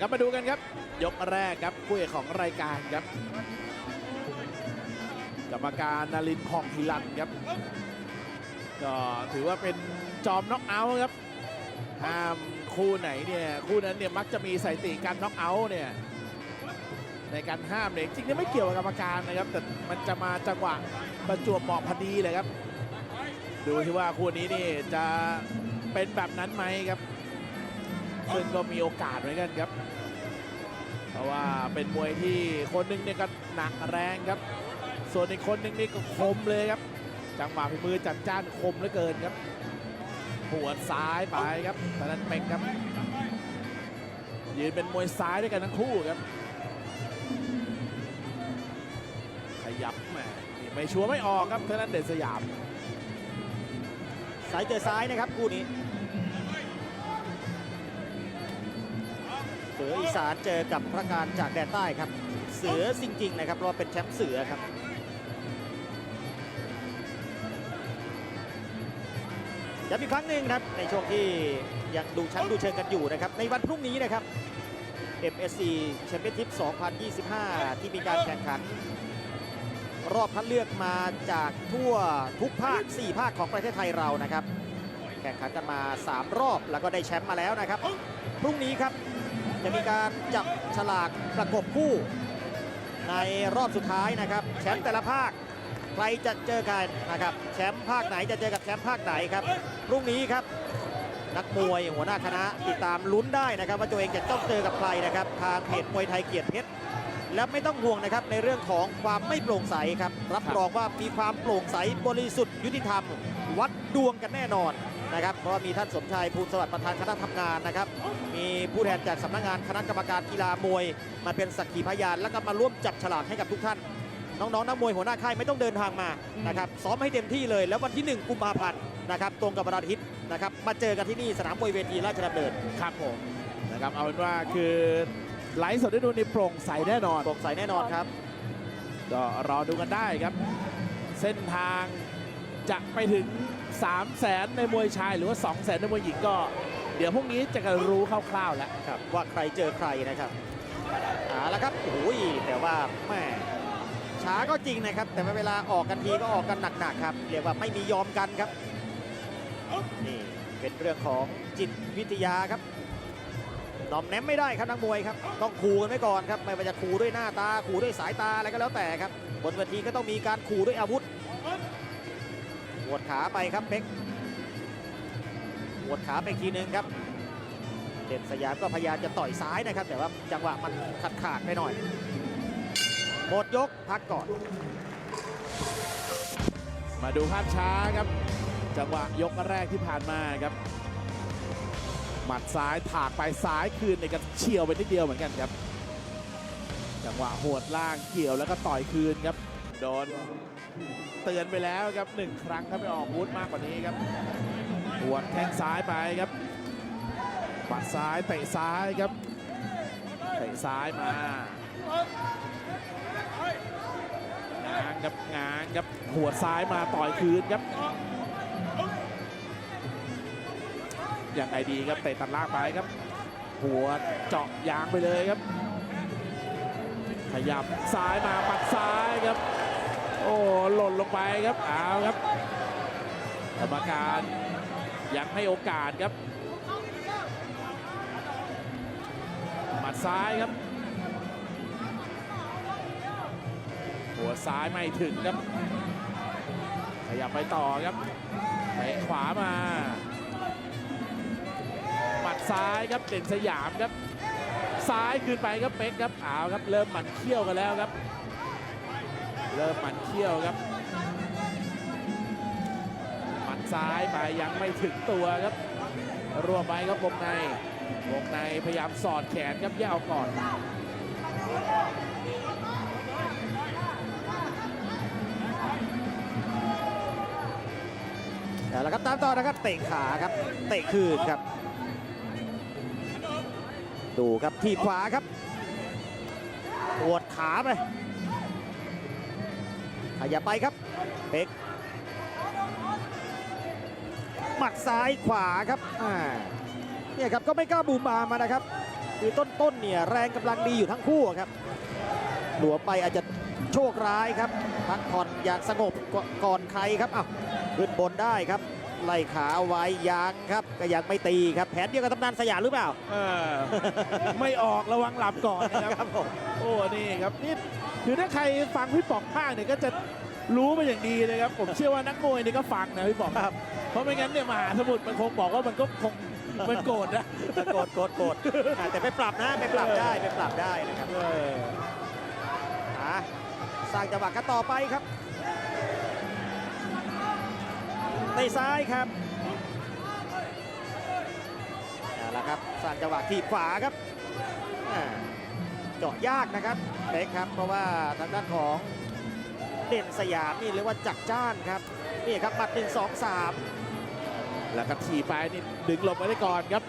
ครับมาดูกันครับ ยกแรกครับคู่เอกของรายการครับ กรรมการนารินทร์ผ่องพิรันครับก็ถือว่าเป็นจอมน็อกเอาท์ครับห้ามคู่ไหนเนี่ยคู่นั้นเนี่ยมักจะมีสถิติการน็อกเอาท์เนี่ยในการห้ามเนี่ยจริงๆไม่เกี่ยวกับกรรมการนะครับแต่มันจะมาจังหวะประจวบเหมาะพอดีเลยครับ ดูที่ว่าคู่นี้นี่จะเป็นแบบนั้นไหมครับ ซึ่งก็มีโอกาสเหมือนกันครับ เพราะว่าเป็นมวยที่คนหนึงเนี่ยก็หนักแรงครับ ส่วนอีกคนหนึงนี่ก็คมเลยครับ จังหวะฝีมือจัดจ้านคมเหลือเกินครับหัวดซ้ายไปครับตอนนั้นเป็กครับ ยืนเป็นมวยซ้ายด้วยกันทั้งคู่ครับ ขยับแหมไม่ชัวร์ไม่ออกครับเท่านั้นเด่นสยามซ้ายเจอซ้ายนะครับคู่นี้ ออีสานเจอกับพระการจากแดนใต้ครับ เสือจริงๆนะครับเราะว่าเป็นแชมป์เสือครับย้ำอีกครั้งหนึ่งครับในช่วงที่ยังดูชั้นดูเชิงกันอยู่นะครับ ในวันพรุ่งนี้นะครับ MSC Championship 2025 ที่มีการแข่งขัน รอบคัดเลือกมาจากทั่วทุกภาค 4 ภาคของประเทศไทยเรานะครับ แข่งขันกันมา 3 รอบแล้วก็ได้แชมป์มาแล้วนะครับ พรุ่งนี้ครับ จะมีการจับฉลากประกบคู่ ในรอบสุดท้ายนะครับ แชมป์แต่ละภาคใครจะเจอกันนะครับ แชมป์ภาคไหนจะเจอกับแชมป์ภาคไหนครับพรุ่งนี้ครับนักมวยหัวหน้าคณะติดตามลุ้นได้นะครับ ว่าตัวเองจะต้องเจอกับใครนะครับทางเพจมวยไทยเกียรติเพชรและไม่ต้องห่วงนะครับในเรื่องของความไม่โปร่งใสครับรับรองว่ามีความโปร่งใสบริสุทธิ์ยุติธรรม วัดดวงกันแน่นอน นะครับ เพราะว่ามีท่านสมชายภูลสวัสดิ์ประธานคณะทำงานนะครับ มีผู้แทนจากสำนักงานคณะกรรมการกีฬามวย มาเป็นสักขีพยาน แล้วก็มาร่วมจับฉลากให้กับทุกท่าน น้องๆนักมวยหัวหน้าค่ายไม่ต้องเดินทางมานะครับซ้อมให้เต็มที่เลย แล้ววันที่ 1 กุมภาพันธ์นะครับตรงกับวันอาทิตย์นะครับมาเจอกันที่นี่สนามมวยเวทีราชดำเนินครับผมนะครับเอาเป็นว่าคือไลฟ์สดได้ดูในโปร่งใสแน่นอนโปร่งใสแน่นอนครับก็รอดูกันได้ครับ เส้นทาง จะไปถึง 3 0 0แสนในมวยชายหรือว่า 2 0 0แสนในมวยหญิงก็ เดี๋ยวพรุ่งนี้จะกันรู้คร่าวๆแล้วครับว่าใครเจอใครนะครับเอาละครับโอ้ยแต่ว่าแม่ช้าก็จริงนะครับ แต่เวลาออกกันทีก็ออกกันหนักๆครับเรียกว่าไม่มียอมกันครับนี่เป็นเรื่องของจิตวิทยาครับหนอมแนมไม่ได้ครับนักมวยครับต้องขู่กันไว้ก่อนครับไม่ว่าจะขู่ด้วยหน้าตาขู่ด้วยสายตาอะไรก็แล้วแต่ครับบนเวทีก็ต้องมีการขู่ด้วยอาวุธ หวดขาไปครับเพ็กหวดขาไปอีกทีหนึงครับ เด่นสยามก็พยายามจะต่อยซ้ายนะครับ แต่ว่าจังหวะมันขาดขาดไปหน่อย หมดยกพักก่อน มาดูภาพช้าครับ จังหวะยกแรกที่ผ่านมาครับ หมัดซ้ายถากไปซ้ายคืนในกระเฉียวไปนิดเดียวเหมือนกันครับ จังหวะหวดล่างเกี่ยวแล้วก็ต่อยคืนครับ โดนเตือนไปแล้วครับหนึ่งครั้งถ้าไม่ออกวุธมากกว่านี้ครับหัวแข้งซ้ายไปครับปัดซ้ายเตะซ้ายครับเตะซ้ายมางางครับงางครับหัวซ้ายมาต่อยคืนครับยังไงดีครับเตะตัดล่างไปครับ หัวเจาะยางไปเลยครับ ขยับซ้ายมาปัดซ้ายครับ โอ้หล่นลงไปครับเอาครับกรรมการยังให้โอกาสครับหมัดซ้ายครับ หัวซ้ายไม่ถึงครับ ขยับไปต่อครับเตะขวามาหมัดซ้ายครับเด่นสยามครับ ซ้ายคืนไปครับเป๊กครับเอาวครับ เริ่มหมันเขี้ยวกันแล้วครับ เริ่มหมันเขี้ยวครับหมัดซ้ายไปยังไม่ถึงตัวครับรวมไปครับวงในวงในพยายามสอดแขนครับแย่เอาก่อนเอาละครับตามต่อนะครับเตะขาครับเตะคืนครับ ดูครับทีบขวาครับปวดขาไป ขยับไปครับเป๊กหมัดซ้ายขวาครับอ่าเนี่ยครับก็ไม่กล้าบูมบามมานะครับคือต้นๆเนี่ยแรงกำลังดีอยู่ทั้งคู่อะครับหลวมไปอาจจะโชคร้ายครับพักผ่อนอย่างสงบกว่าก่อนใครครับอ้าวขึ้นบนได้ครับไล่ขาเอาไว้ยังครับก็ยังไม่ตีครับแผนเดียวกับตำนานสยามหรือเปล่าเออไม่ออกระวังหลับก่อนนะครับครับผมโอ้นี่ครับนี่ คือถ้าใครฟังพี่ป๋องภาคเนี่ยก็จะรู้มาอย่างดีเลยครับ ผมเชื่อว่านักมวยนี่ก็ฟังนะพี่ป๋องครับ เพราะไม่งั้นเนี่ยมหาสมุทรมันคงบอกว่ามันก็คงมันโกรธนะโกรธโกรธโกรธอ่าแต่ไปปรับนะไปปรับได้ไปปรับได้นะครับเอออะสร้างจังหวะกันต่อไปครับในซ้ายครับเอาละครับสร้างจังหวะทีบขวาครับอ่าเจาะยากนะครับ เล็กครับ เพราะว่าทางด้านของเด่นสยามนี่เรียกว่าจัดจ้านครับนี่ครับหมัดหนึ่งสองสามแล้วก็ถีบไปนี่ดึงหลบไว้ได้ก่อนครับ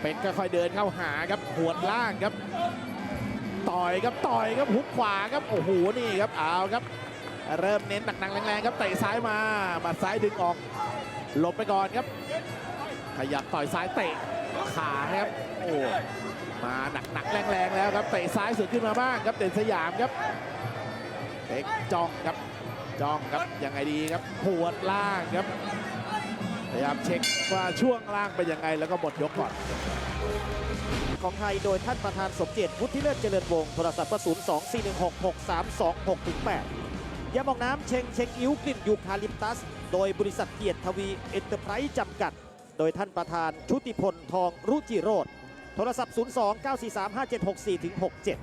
เป็นค่อยๆเดินเข้าหาครับหวดล่างครับ ต่อยครับต่อยครับหุกขวาครับโอ้โหนี่ครับเอาครับ เริ่มเน้นหนักๆแรงๆครับเตะซ้ายมาหมัดซ้ายดึงออกหลบไปก่อนครับ ขยับต่อยซ้ายเตะ ขาครับโอ้มาหนักๆแรงๆแล้วครับเตะซ้ายสวนขึ้นมาบ้างครับเด่นสยามครับเต็กจ้องครับจ้องครับยังไงดีครับปวดล่างครับพยายามเช็คว่าช่วงล่างเป็นยังไงแล้วก็หมดยกก่อนของไทยโดยท่านประธานสมเจตวุฒิเลิศเจริญวงศ์โทรศัพท์ก็0 2 4 1 6 6 3 2 6ถึง8ยาหมองน้ำเชงเชงอิ้วกลิ่นยูคาลิปตัส โดยบริษัทเกียรติทวีเอ็นเตอร์ไพรส์จำกัด โดยท่านประธานชุติพลทองรุจิโรธโทรศัพท์ 0 2 9 4 3 5 7 6 4ถึง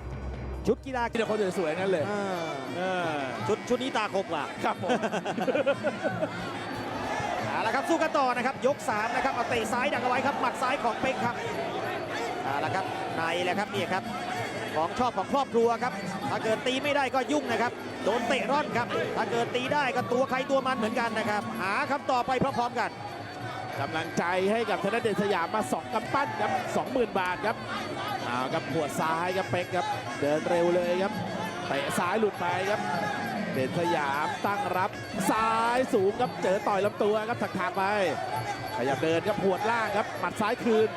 67 ชุดกีฬาที่เดี๋ยวคนสวยๆนั่นเลยอ่าเออชุดชุดนี้ตาคมกว่าครับผมเอาละครับสู้กันต่อนะครับ ยก 3 นะครับ เอาเตะซ้ายดักเอาไว้ครับ หมัดซ้ายของเป็กครับเอาละครับในแหละครับนี่ครับ ของชอบของครอบครัวครับ ถ้าเกิดตีไม่ได้ก็ยุ่งนะครับ โดนเตะร่อนครับ ถ้าเกิดตีได้ก็ตัวใครตัวมันเหมือนกันนะครับ หาคำตอบไปพร้อมๆกัน กำลังใจให้กับธนเดชสยามมา2กำปั้นครับ20,000 บาทครับเอาครับหัวดซ้ายครับเป็กครับ เดินเร็วเลยครับเตะซ้ายหลุดไปครับ เด่นสยามตั้งรับซ้ายสูงครับเจอต่อยลำตัวครับถักๆไปขยับเดินครับหัวดล่างครับหมัดซ้ายคืน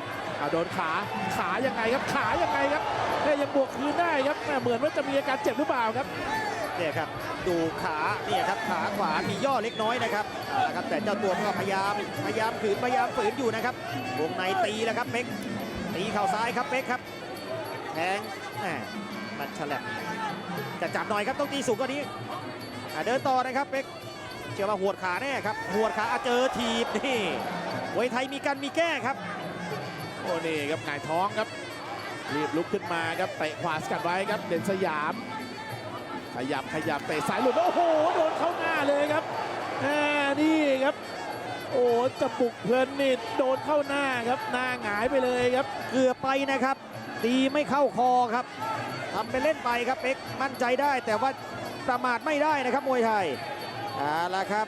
โดนขาขายังไงครับขายังไงครับแค่ยังบวกคืนได้ครับแม่เหมือนว่าจะมีอาการเจ็บหรือเปล่าครับ เนี่ยครับดูขาเนี่ยครับขาขวามีย่อเล็กน้อยนะครับเอาละครับแต่เจ้าตัวก็พยายามพยายามขืนพยายามฝืนอยู่นะครับวงในตีแล้วครับเป็กตีเข่าซ้ายครับเป็กครับแทงแหมมันฉลับจะจับหน่อยครับต้องตีสูงกว่านี้เดินต่อนะครับเป็กเชื่อว่าหัวขาแน่ครับหัวขาเจอทีบนี่มวยไทยมีกันมีแก้ครับโอ้นี่ครับหงายท้องครับรีบลุกขึ้นมาครับเตะขวาสกัดไว้ครับเด่นสยาม ขยับขยับเตะสายหลุดโอ้โหโดนเข้าหน้าเลยครับแหมนี่ครับ โอ้จะปลุกเพลินนี่โดนเข้าหน้าครับหน้าหงายไปเลยครับ เกือบไปนะครับตีไม่เข้าคอครับทำเป็นเล่นไปครับเป็กมั่นใจได้ แต่ว่าประมาทไม่ได้นะครับมวยไทยเอาละครับ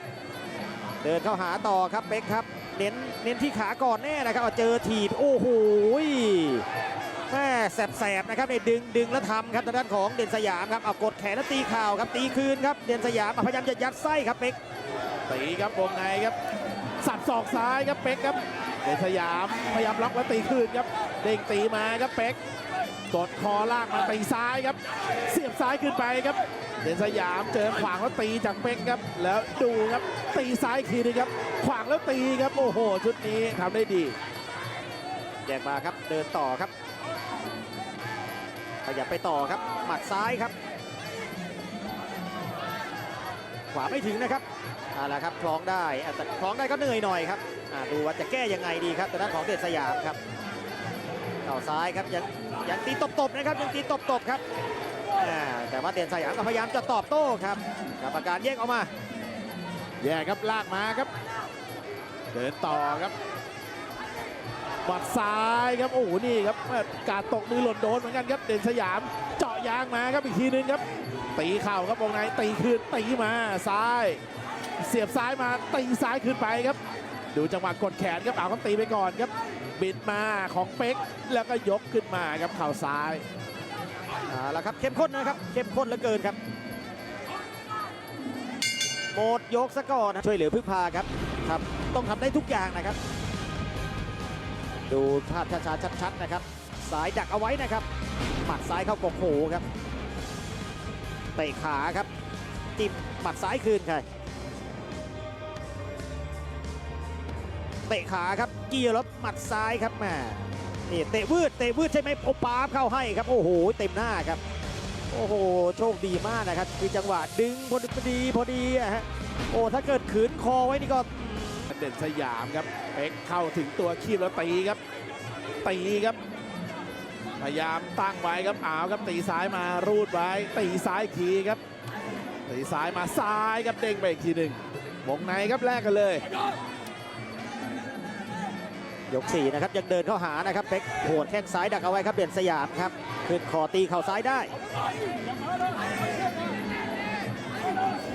เดินเข้าหาต่อครับเป็กครับ เน้นเน้นที่ขาก่อนแน่นะครับเอเจอถีบโอ้โห แม่แสบๆนะครับในดึงดึงแล้วทำครับทางด้านของเด่นสยามครับเอากดแขนแล้วตีเข่าวครับตีคืนครับเด่นสยามพยายามจะยัดไส้ครับเป็กตีครับวงในครับสับศอกซ้ายครับเป๊กครับเดชสยามพยายามล็อกแล้วตีคืนครับเด้งตีมาครับเป๊กกดคอลากมาตีซ้ายครับ เสียบซ้ายขึ้นไปครับ เดชสยามเจอขวางแล้วตีจากเป๊กครับ แล้วดูครับตีซ้ายอีกทีนึงครับ ขวางแล้วตีครับโอ้โหชุดนี้ทำได้ดีแยกมาครับเดินต่อครับ ขยับไปต่อครับหมัดซ้ายครับ ขวาไม่ถึงนะครับเอาละครับคล้องได้แต่คล้องได้ก็เหนื่อยหน่อยครับดูว่าจะแก้ยังไงดีครับแต่ด้านของเดชสยามครับเข่าซ้ายครับยังยังตีตบๆนะครับยังตีตบๆครับแต่ว่าเด่นสยามก็พยายามจะตอบโต้ครับกรรมการแยกออกมา แย่ครับลากมาครับ เดินต่อครับ หมัดซ้ายครับโอ้โหนี่ครับแม่การตกมือหล่นโดนเหมือนกันครับเด่นสยามเจาะยางมาครับอีกทีนึงครับ ตีเข่าครับวงในตีคืนตีมาซ้าย เสียบซ้ายมาตีซ้ายคืนไปครับ ดูจังหวะกดแขนครับเอาครับตีไปก่อนครับบิดมาของเป๊กแล้วก็ยกขึ้นมาครับเข่าซ้ายเอาละครับเข้มข้นนะครับเข้มข้นเหลือเกินครับหมดยกซะก่อนนะช่วยเหลือพึ่งพาครับครับ ต้องทำได้ทุกอย่างนะครับ ดูภาพช้าๆชัดๆนะครับซ้ายดักเอาไว้นะครับ หมัดซ้ายเข้ากกหูครับเตะขาครับจิ้มหมัดซ้ายคืนใครเตะขาครับเกี่ยวแล้วหมัดซ้ายครับแม่นี่เตะวืดเตะวืดใช่ไหมโอปาเข้าให้ครับโอ้โหเต็มหน้าครับ โอ้โหโชคดีมากนะครับ คือจังหวะดึงพอดีพอดีอะฮะโอ้ถ้าเกิดขืนคอไว้นี่ก็ เด่นสยามครับเป๊กเข้าถึงตัวคีบแล้วตีครับตีครับ พยายามตั้งไว้ครับอ้าวครับตีซ้ายมารูดไว้ ตีซ้ายอีครับ ตีซ้ายมาซ้ายครับเด้งไปอีกทีหนึ่งวงในครับแลกกันเลย ยก4นะครับยังเดินเข้าหานะครับเป๊กหัวดแข้งซ้ายดักเอาไว้ครับเด่นสยามครับขึ้นคอตีเข่าซ้ายได้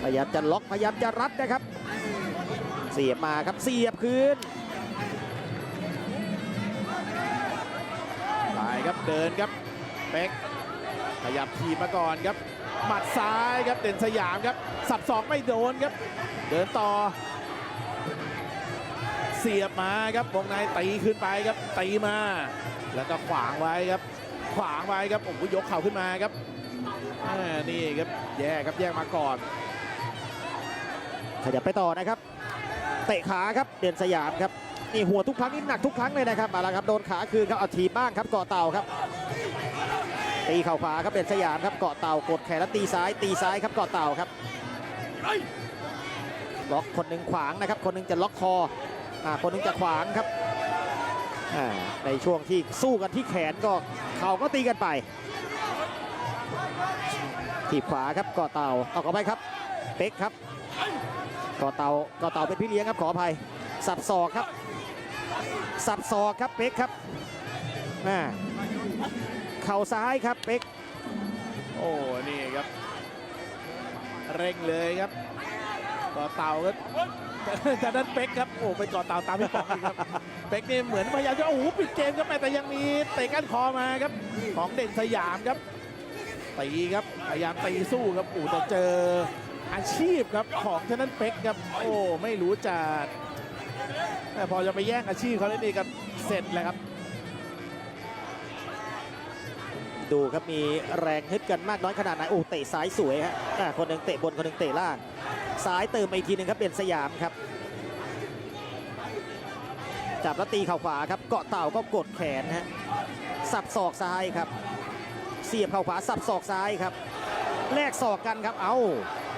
พยายามจะล็อกพยายามจะรัดนะครับ เสียบมาครับเสียบคืนไปครับเดินครับเป๊กขยับทีมาก่อนครับหมัดซ้ายครับเด่นสยามครับ สับสองไม่โดนครับ เดินต่อ เสียบมาครับวงในตีขึ้นไปครับตีมา แล้วก็ขวางไว้ครับ ขวางไว้ครับโอ้โหยกเข่าขึ้นมาครับนี่ครับแยกครับแยกมาก่อนขยับไปต่อนะครับ เตะขาครับเด่นสยามครับนี่หัวทุกครั้งนี่หนักทุกครั้งเลยนะครับมาแล้วครับโดนขาคืนครับเอาทีบบ้างครับเกาะเต่าครับตีเข่าขวาครับเด่นสยามครับเกาะเต่ากดแขนแล้วตีซ้ายตีซ้ายครับเกาะเต่าครับล็อกคนหนึ่งขวางนะครับ คนหนึ่งจะล็อกคออคนหนึ่งจะขวางครับในช่วงที่สู้กันที่แขนก็เข่าก็ตีกันไปทีบขวาครับเกาะเต่าเอาเข้าไปครับเป๊กครับ ก่อเตาก่อเตาเป็นพี่เลี้ยงครับขออภัย สับศอกครับ สับศอกครับเป๊กครับน่าเข่าซ้ายครับเป๊กโอ้นี่ครับ เร่งเลยครับก่อเต่าครับจากนั้นเป๊กครับโอ้ไปก่อเต่าตามพี่ปองอีกครับเป๊กนี่เหมือนพยายามจะโอ้โหปิดเกมครับแต่ยังมีเตะก้านคอมาครับ ของเด่นสยามครับตีครับพยายามตีสู้ครับโอ้แต่เจอ อาชีพครับของทางนั้นเป๊กครับโอ้ไม่รู้จะแต่พอจะไปแย่งอาชีพเขาเล่นนี่ก็เสร็จแล้วครับ ดูครับมีแรงฮึดกันมากน้อยขนาดไหนโอ้เตะซ้ายสวยฮะอ่าคนหนึ่งเตะบนคนหนึ่งเตะล่างซ้ายเติมมาอีกทีหนึ่งครับเด่นสยามครับจับแล้วตีเข่าขวาครับเกาะเต่าก็กดแขนฮะสับศอกซ้ายครับ เสียบเข่าขวาสับศอกซ้ายครับแลกศอกกันครับเอา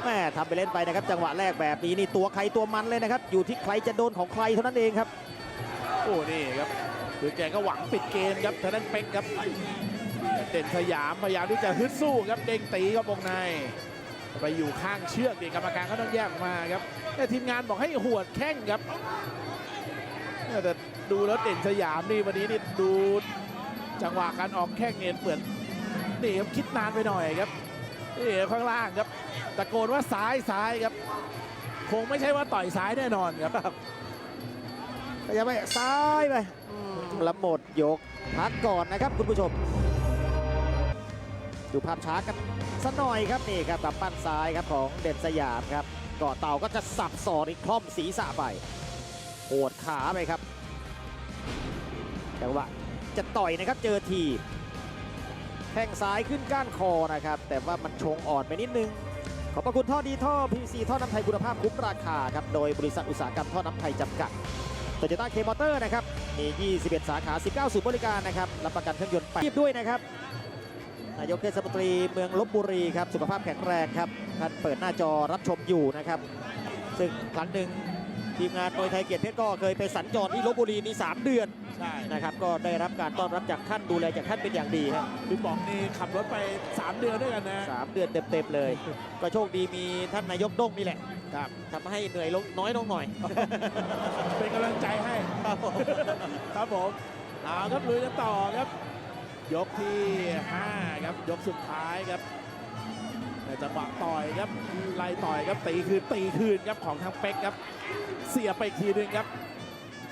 แม่ทำไปเล่นไปนะครับ จังหวะแรกแบบนี้นี่ตัวใครตัวมันเลยนะครับ อยู่ที่ใครจะโดนของใครเท่านั้นเองครับโอ้นี่ครับคือแกก็หวังปิดเกมครับทางนั้นเป็กครับ เด่นสยามพยายามที่จะฮึดสู้ครับเด้งตีก็วงใน ไปอยู่ข้างเชือกดีกรรมการก็ต้องแยกออกมาครับ แต่ทีมงานบอกให้หวดแข้งครับแต่ดูแล้วเด่นสยามนี่วันนี้นี่ดูจังหวะการออกแข้งเนี่ยเหมือนนี่ครับคิดนานไปหน่อยครับ นี่ข้างล่างครับตะโกนว่าซ้ายซ้ายครับ คงไม่ใช่ว่าต่อยซ้ายแน่นอนครับพยายามไปซ้ายไปอืมแล้วหมดยกพักก่อนนะครับคุณผู้ชม ดูภาพช้ากันสักหน่อยครับนี่ครับกับปั้นซ้ายครับของเด่นสยามครับเกาะเต่าก็จะสับสอดอีกคล่อมศีรษะไปโหดขาไปครับจังหวะจะต่อยนะครับเจอทีบแข้งซ้ายขึ้นก้านคอนะครับ แต่ว่ามันชงอ่อนไปนิดนึง ขอบพระคุณท่อดีท่อ PVC ท่อน้ำไทยคุณภาพคุ้มราคาครับ โดยบริษัทอุตสาหกรรมท่อน้ำไทยจำกัดโตโยต้าเคมอเตอร์นะครับ มี 21 สาขา 19 ศูนย์บริการนะครับ รับประกันเครื่องยนต์ไปด้วยนะครับ นายกเทศมนตรีเมืองลบบุรีครับ สุขภาพแข็งแรงครับ ท่านเปิดหน้าจอรับชมอยู่นะครับ ซึ่งครั้งหนึ่ง ทีมงานมวยไทยเกียรติเพชรก็เคยไปสัญจรที่ลบบุรีนี่3เดือนใช่นะครับก็ได้รับการต้อนรับจากท่านดูแลจากท่านเป็นอย่างดีครับพี่ป๋องนี่ขับรถไป 3 เดือนด้วยกันนะสามเดือนเต็มๆเลย ก็โชคดีมีท่านนายกด้งนี่แหละครับทำให้เหนื่อยลงน้อยลงหน่อย เป็นกำลังใจให้ครับผมเอาครับลุยกันต่อครับ ยกที่ 5 ครับยกสุดท้ายครับ ในจังหวะต่อยครับไล่ต่อยครับตีคืนตีคืนครับของทางเป็กครับ เสียไปอีกทีนึงครับ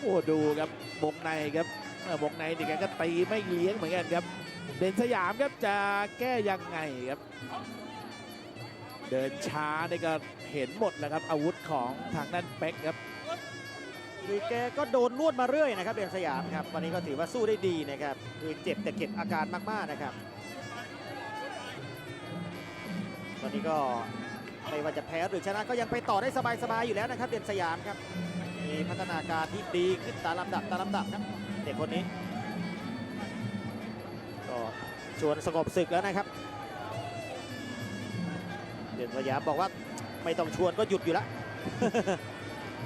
โอ้ดูครับวงในครับเอ่อวงในนี่แกก็ตีไม่เลี้ยงเหมือนกันครับ เด่นสยามครับจะแก้ยังไงครับ เดินช้านี่ก็เห็นหมดแล้วครับ อาวุธของทางด้านเป็กครับคือแกก็โดนนวดมาเรื่อยนะครับเด่นสยามครับวันนี้ก็ถือว่าสู้ได้ดีนะครับคือเจ็บแต่เก็บอาการมากๆนะครับ วันนี้ก็ไม่ว่าจะแพ้หรือชนะก็ยังไปต่อได้สบายๆอยู่แล้วนะครับ เด่นสยามครับ มีพัฒนาการที่ดีขึ้นตามลำดับตามลำดับครับเด็กคนนี้ ก็ชวนสงบศึกแล้วนะครับ เด่นสยามบอกว่าไม่ต้องชวนก็หยุดอยู่แล้ว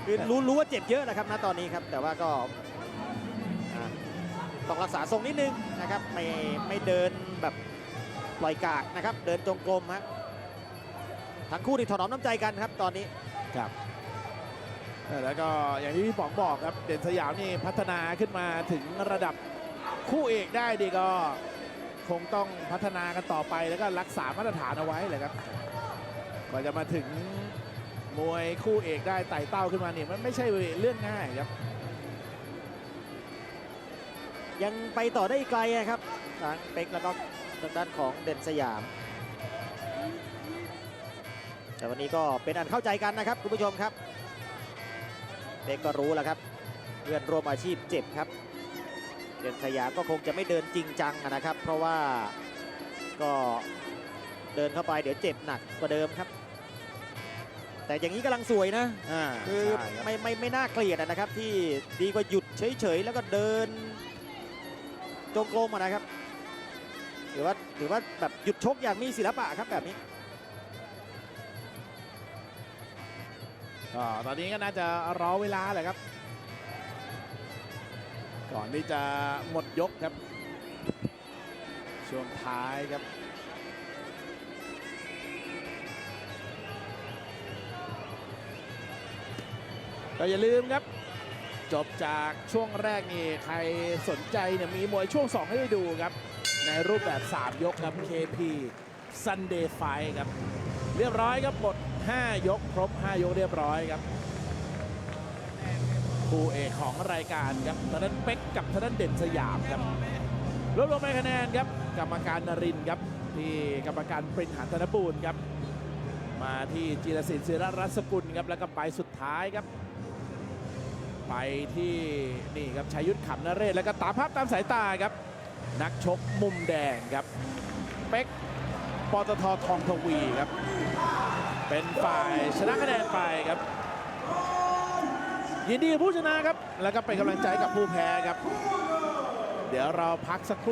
คือรู้รู้ว่าเจ็บเยอะนะครับณตอนนี้ครับ แต่ว่าก็ต้องรักษาทรงนิดนึงนะครับ ไม่ไม่เดินแบบปล่อยกากนะครับ เดินจงกรมฮะ ทั้งคู่นี่ถนอมน้ำใจกันครับตอนนี้ครับเออแล้วก็อย่างที่พี่ป๋องบอกครับเด่นสยามนี่พัฒนาขึ้นมาถึงระดับคู่เอกได้ดีก็คงต้องพัฒนากันต่อไปแล้วก็รักษามาตรฐานเอาไว้เลยครับกว่าจะมาถึงมวยคู่เอกได้ไต่เต้าขึ้นมาเนี่ยมันไม่ใช่เรื่องง่ายครับ ยังไปต่อได้อีกไกลอะครับทางเป็กแล้วก็ทางด้านของเด่นสยาม แต่วันนี้ก็เป็นอันเข้าใจกันนะครับคุณผู้ชมครับเป็กก็รู้แล้วครับเพื่อนร่วมอาชีพเจ็บครับเด่นสยามก็คงจะไม่เดินจริงจังอะนะครับ เพราะว่าก็เดินเข้าไปเดี๋ยวเจ็บหนักกว่าเดิมครับ แต่อย่างนี้กำลังสวยนะอ่าคือใช่รับไม่ไม่ไม่น่าเกลียดอะนะครับ ที่ดีกว่าหยุดเฉยๆแล้วก็เดินจงกรมอะนะครับหรือว่าหรือว่าแบบหยุดชกอย่างมีศิลปะครับแบบนี้ ก็ตอนนี้ก็น่าจะรอเวลาแหละครับ ก่อนที่จะหมดยกครับ ช่วงท้ายครับก็อย่าลืมครับ จบจากช่วงแรกนี่ใครสนใจเนี่ยมีมวยช่วง 2 ให้ได้ดูครับ ในรูปแบบ 3 ยกครับ KP Sunday Fight ครับ เรียบร้อยครับหมด 5 ยกครบ 5 ยกเรียบร้อยครับคู่เอกของรายการครับทางด้านเป็กกับทางด้านเด่นสยามครับรวบรวมไปคะแนนครับกรรมการนรินทร์ครับที่กรรมการปรินหันธนบูรณ์ครับ มาที่จีรศิลป์ศิรรัตน์สกุลครับแล้วก็ไปสุดท้ายครับ ไปที่นี่ครับชัยยุทธขำนเรศแล้วก็ตามภาพตามสายตาครับ นักชกมุมแดงครับเป็กปตททองทวีครับ เป็นฝ่ายชนะคะแนนไปครับ ยินดีผู้ชนะครับ แล้วก็เป็นกำลังใจกับผู้แพ้ครับ เดี๋ยวเราพักสักครู่